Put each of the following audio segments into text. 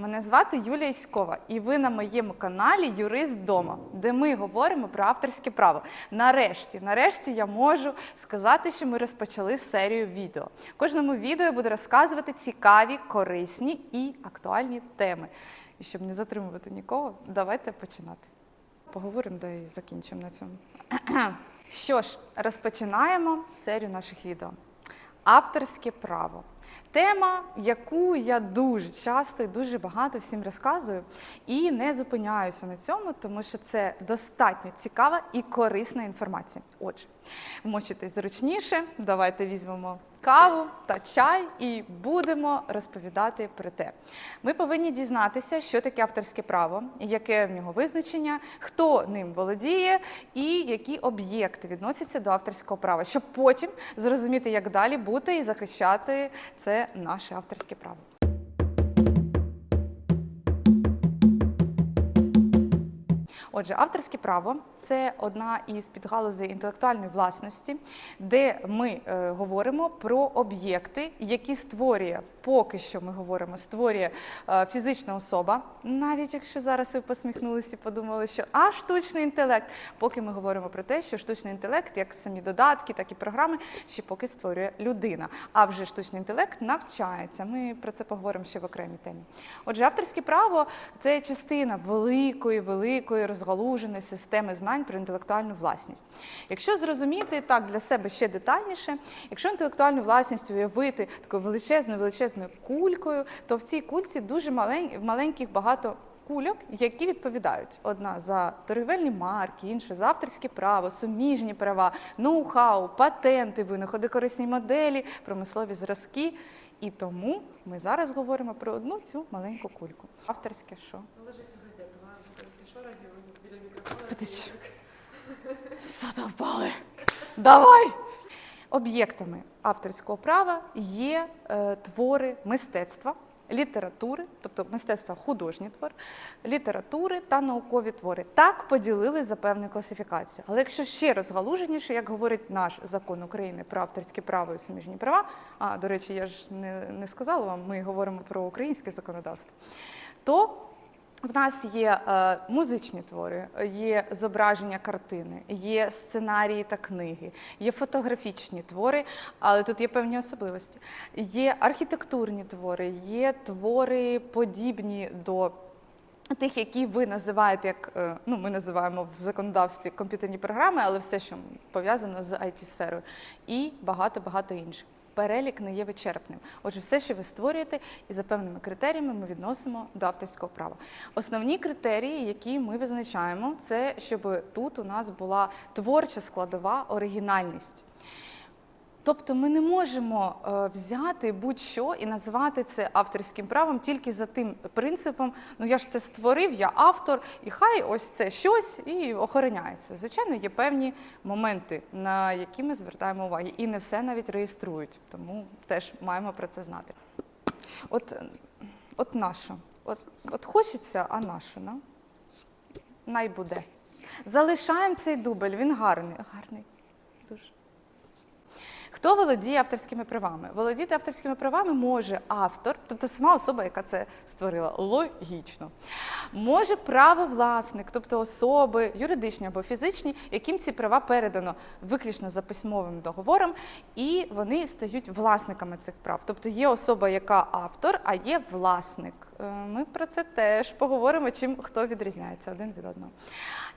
Мене звати Юлія Іськова, і ви на моєму каналі Юрист Дома, де ми говоримо про авторське право. Нарешті, нарешті я можу сказати, що ми розпочали серію відео. Кожному відео я буду розказувати цікаві, корисні і актуальні теми. І щоб не затримувати нікого, давайте починати. Поговоримо да і закінчимо на цьому. Що ж, розпочинаємо серію наших відео. Авторське право. Тема, яку я дуже часто і дуже багато всім розказую, і не зупиняюся на цьому, тому що це достатньо цікава і корисна інформація. Отже, вмочитесь зручніше, давайте візьмемо каву та чай і будемо розповідати про те. Ми повинні дізнатися, що таке авторське право, яке в нього визначення, хто ним володіє і які об'єкти відносяться до авторського права, щоб потім зрозуміти, як далі бути і захищати це наше авторське право. Отже, авторське право це одна із підгалузей інтелектуальної власності, де ми е, говоримо про об'єкти, які створює, поки що ми говоримо, створює е, фізична особа, навіть якщо зараз ви посміхнулися і подумали, що а штучний інтелект, поки ми говоримо про те, що штучний інтелект, як самі додатки, так і програми, ще поки створює людина. А вже штучний інтелект навчається. Ми про це поговоримо ще в окремій темі. Отже, авторське право це частина великої, великої розгалуженої системи знань про інтелектуальну власність. Якщо зрозуміти так для себе ще детальніше, якщо інтелектуальну власність уявити такою величезною величезною кулькою, то в цій кульці дуже малень- маленьких багато. Кульок, які відповідають одна за торгівельні марки, інша за авторське право, суміжні права, ноу-хау, патенти, винаходи, корисні моделі, промислові зразки. І тому ми зараз говоримо про одну цю маленьку кульку. Авторське що? Мікрофона. Задовбали. Давай! Об'єктами авторського права є е, твори мистецтва, літератури, тобто мистецтва художні твори, літератури та наукові твори. Так поділили за певну класифікацію. Але якщо ще розгалуженіше, як говорить наш закон України про авторське право і суміжні права, а до речі, я ж не, не сказала вам, ми говоримо про українське законодавство, то в нас є е, музичні твори, є зображення картини, є сценарії та книги, є фотографічні твори, але тут є певні особливості. Є архітектурні твори, є твори подібні до. Тих, які ви називаєте, як е, ну ми називаємо в законодавстві комп'ютерні програми, але все, що пов'язано з it сферою і багато багато інших. Перелік не є вичерпним. Отже, все, що ви створюєте, і за певними критеріями ми відносимо до авторського права. Основні критерії, які ми визначаємо, це щоб тут у нас була творча складова оригінальність. Тобто ми не можемо е, взяти будь-що і назвати це авторським правом тільки за тим принципом, ну я ж це створив, я автор, і хай ось це щось і охороняється. Звичайно, є певні моменти, на які ми звертаємо увагу, і не все навіть реєструють, тому теж маємо про це знати. От, от наша, от, от хочеться, а наша, на? най буде. Залишаємо цей дубль, він гарний. Гарний. Дуже. Хто володіє авторськими правами? Володіти авторськими правами може автор, тобто сама особа, яка це створила, логічно. Може правовласник, тобто особи юридичні або фізичні, яким ці права передано виключно за письмовим договором, і вони стають власниками цих прав. Тобто є особа, яка автор, а є власник. Е, Ми про це теж поговоримо, чим хто відрізняється один від одного.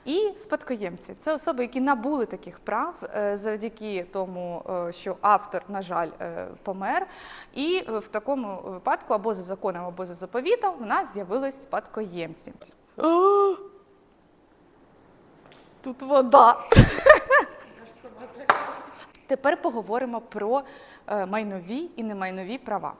І спадкоємці це особи, які набули таких прав е, завдяки тому, е, що автор, на жаль, е, помер. І в такому випадку або за законом, або за заповітом у нас з'явились спадкоємці. Тут вода. Тепер поговоримо про майнові і немайнові права.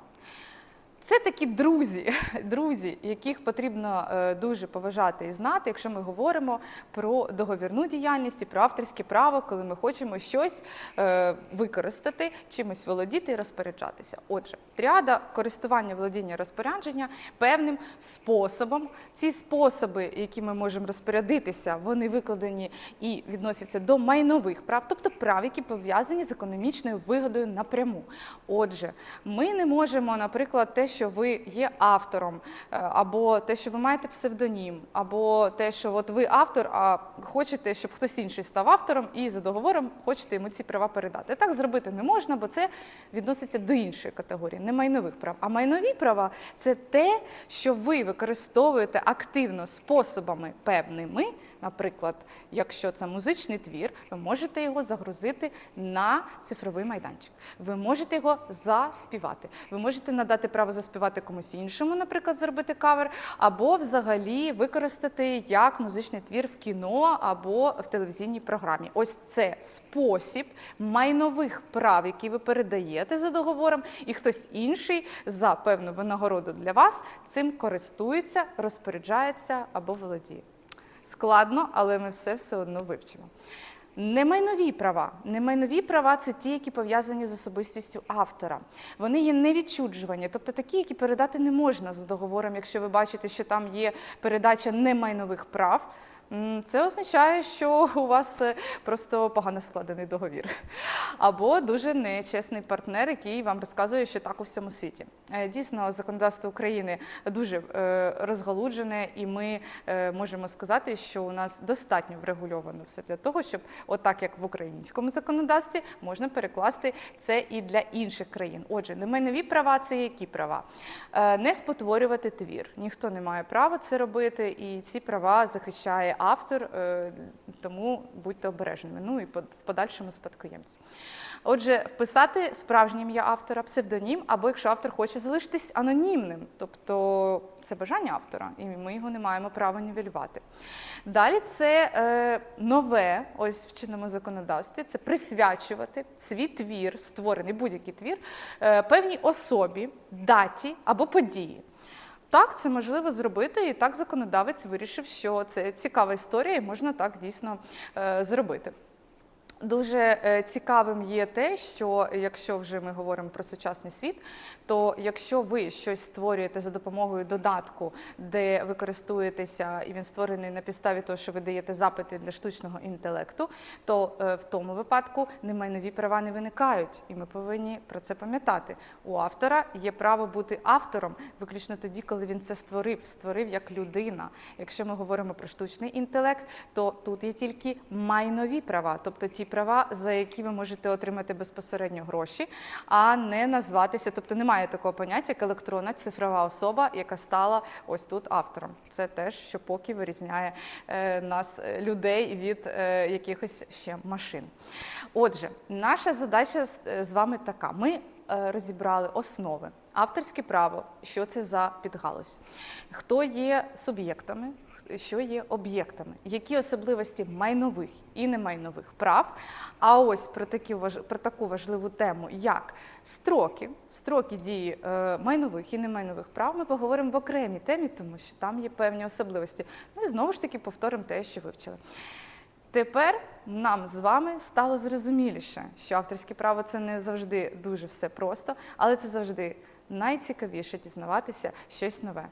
Це такі друзі, друзі, яких потрібно е, дуже поважати і знати, якщо ми говоримо про договірну діяльність і про авторське право, коли ми хочемо щось е, використати, чимось володіти і розпоряджатися. Отже, тріада користування, володіння, розпорядження певним способом. Ці способи, які ми можемо розпорядитися, вони викладені і відносяться до майнових прав, тобто прав, які пов'язані з економічною вигодою напряму. Отже, ми не можемо, наприклад, те, що ви є автором, е, або те, що ви маєте псевдонім, або те, що от ви автор, а хочете, щоб хтось інший став автором, і за договором хочете йому ці права передати. Так зробити не можна, бо це відноситься до іншої категорії, не майнових прав. А майнові права це те, що ви використовуєте активно способами певними. Наприклад, якщо це музичний твір, ви можете його загрузити на цифровий майданчик. Ви можете його заспівати. Ви можете надати право заспівати комусь іншому, наприклад, зробити кавер, або взагалі використати як музичний твір в кіно або в телевізійній програмі. Ось це спосіб майнових прав, які ви передаєте за договором, і хтось інший за певну винагороду для вас цим користується, розпоряджається або володіє. Складно, але ми все все одно вивчимо. Немайнові права. Немайнові права це ті, які пов'язані з особистістю автора. Вони є невідчуджувані, тобто такі, які передати не можна з договором, якщо ви бачите, що там є передача немайнових прав. Це означає, що у вас е, просто погано складений договір. Або дуже нечесний партнер, який вам розказує, що так у всьому світі. Е, Дійсно, законодавство України дуже е, розгалуджене, і ми можемо сказати, що у нас достатньо врегульовано все для того, щоб, отак як в українському законодавстві, можна перекласти це і для інших країн. Отже, немайнові права це які права? Не спотворювати твір. Ніхто не має права це робити, і ці права захищає автор, е, тому будьте обережними. Ну і в подальшому спадкоємці. Отже, вписати справжнє ім'я автора, псевдонім, або якщо автор хоче залишитись анонімним, тобто це бажання автора, і ми його не маємо права нівелювати. Далі це е, нове, ось в чинному законодавстві, це присвячувати свій твір, створений будь-який твір, е, певній особі, даті або події. Так, це можливо зробити, і так законодавець вирішив, що це цікава історія, і можна так дійсно е, зробити. Дуже е, цікавим є те, що якщо вже ми говоримо про сучасний світ, то якщо ви щось створюєте за допомогою додатку, де ви користуєтеся, і він створений на підставі того, що ви даєте запити для штучного інтелекту, то е, в тому випадку немайнові права не виникають, і ми повинні про це пам'ятати. У автора є право бути автором виключно тоді, коли він це створив, створив як людина. Якщо ми говоримо про штучний інтелект, то тут є тільки майнові права, тобто ті права, за які ви можете отримати безпосередньо гроші, а не назватися. Тобто немає такого поняття, як електронна цифрова особа, яка стала ось тут автором. Це теж, що поки вирізняє е, нас, е, людей, від е, якихось ще машин. Отже, наша задача з, вами така: ми розібрали основи. Авторське право, що це за підгалузь, хто є суб'єктами, що є об'єктами, які особливості майнових і немайнових прав. А ось про, такі, про таку важливу тему, як строки, строки дії е, майнових і немайнових прав, ми поговоримо в окремій темі, тому що там є певні особливості. Ну і знову ж таки повторимо те, що вивчили. Тепер нам з вами стало зрозуміліше, що авторське право це не завжди дуже все просто, але це завжди найцікавіше дізнаватися щось нове.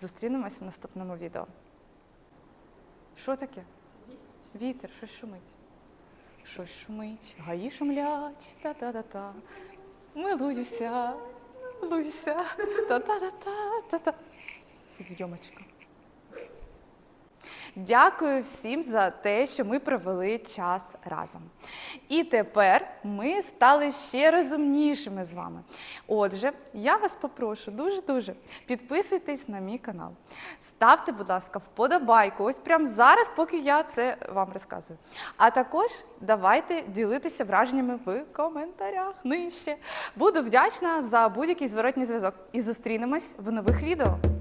Зустрінемось в наступному відео. Що таке? Вітер, щось шумить. Щось шумить, гаї шумлять, та-та-та-та. Милуюся, милуюся, та-та-та-та-та-та. Зйомочка. Дякую всім за те, що ми провели час разом. І тепер ми стали ще розумнішими з вами. Отже, я вас попрошу дуже-дуже підписуйтесь на мій канал. Ставте, будь ласка, вподобайку. Ось прямо зараз, поки я це вам розказую. А також давайте ділитися враженнями в коментарях нижче. Буду вдячна за будь-який зворотній зв'язок. І зустрінемось в нових відео.